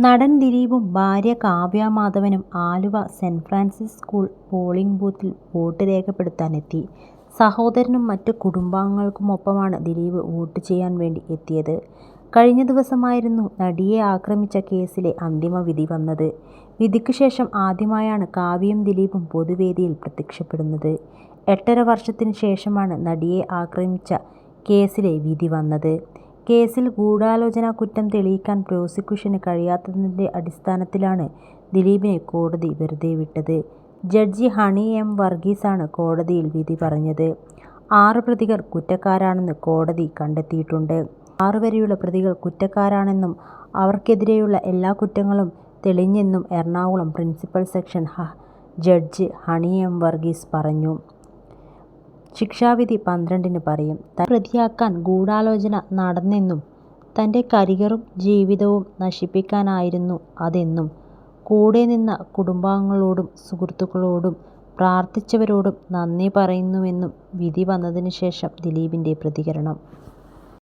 നടൻ ദിലീപും ഭാര്യ Kavya മാധവനും Aluva saint Francis school polling ബൂത്തിൽ വോട്ട് രേഖപ്പെടുത്താനെത്തി. സഹോദരനും മറ്റ് കുടുംബാംഗങ്ങൾക്കുമൊപ്പമാണ് ദിലീപ് വോട്ട് ചെയ്യാൻ വേണ്ടി എത്തിയത്. കഴിഞ്ഞ ദിവസമായിരുന്നു നടിയെ ആക്രമിച്ച കേസിലെ അന്തിമ വിധി വന്നത്. വിധിക്ക് ശേഷം ആദ്യമായാണ് കാവ്യയും ദിലീപും പൊതുവേദിയിൽ പ്രത്യക്ഷപ്പെടുന്നത്. എട്ടര വർഷത്തിന് ശേഷമാണ് നടിയെ ആക്രമിച്ച കേസിലെ വിധി വന്നത്. കേസിൽ ഗൂഢാലോചനാകുറ്റം തെളിയിക്കാൻ പ്രോസിക്യൂഷന് കഴിയാത്തതിന്റെ അടിസ്ഥാനത്തിലാണ് ദിലീപിനെ കോടതി വെറുതെ വിട്ടത്. ജഡ്ജി ഹണി എം വർഗീസാണ് കോടതിയിൽ വിധി പറഞ്ഞത്. ആറ് പ്രതികൾ കുറ്റക്കാരാണെന്ന് കോടതി കണ്ടെത്തിയിട്ടുണ്ട്. ആറ് വരെയുള്ള പ്രതികൾ കുറ്റക്കാരാണെന്നും അവർക്കെതിരെയുള്ള എല്ലാ കുറ്റങ്ങളും തെളിഞ്ഞെന്നും Ernakulam principal section judge Honey M Varghese പറഞ്ഞു. ശിക്ഷാവിധി പന്ത്രണ്ടിന് പറയും. പ്രതിയാക്കാൻ ഗൂഢാലോചന നടന്നെന്നും തന്റെ കരിയറും ജീവിതവും നശിപ്പിക്കാനായിരുന്നു അതെന്നും കൂടെ നിന്ന കുടുംബാംഗങ്ങളോടും സുഹൃത്തുക്കളോടും പ്രാർത്ഥിച്ചവരോടും നന്ദി പറയുന്നുവെന്നും വിധി വന്നതിന് ശേഷം ദിലീപിന്റെ പ്രതികരണം.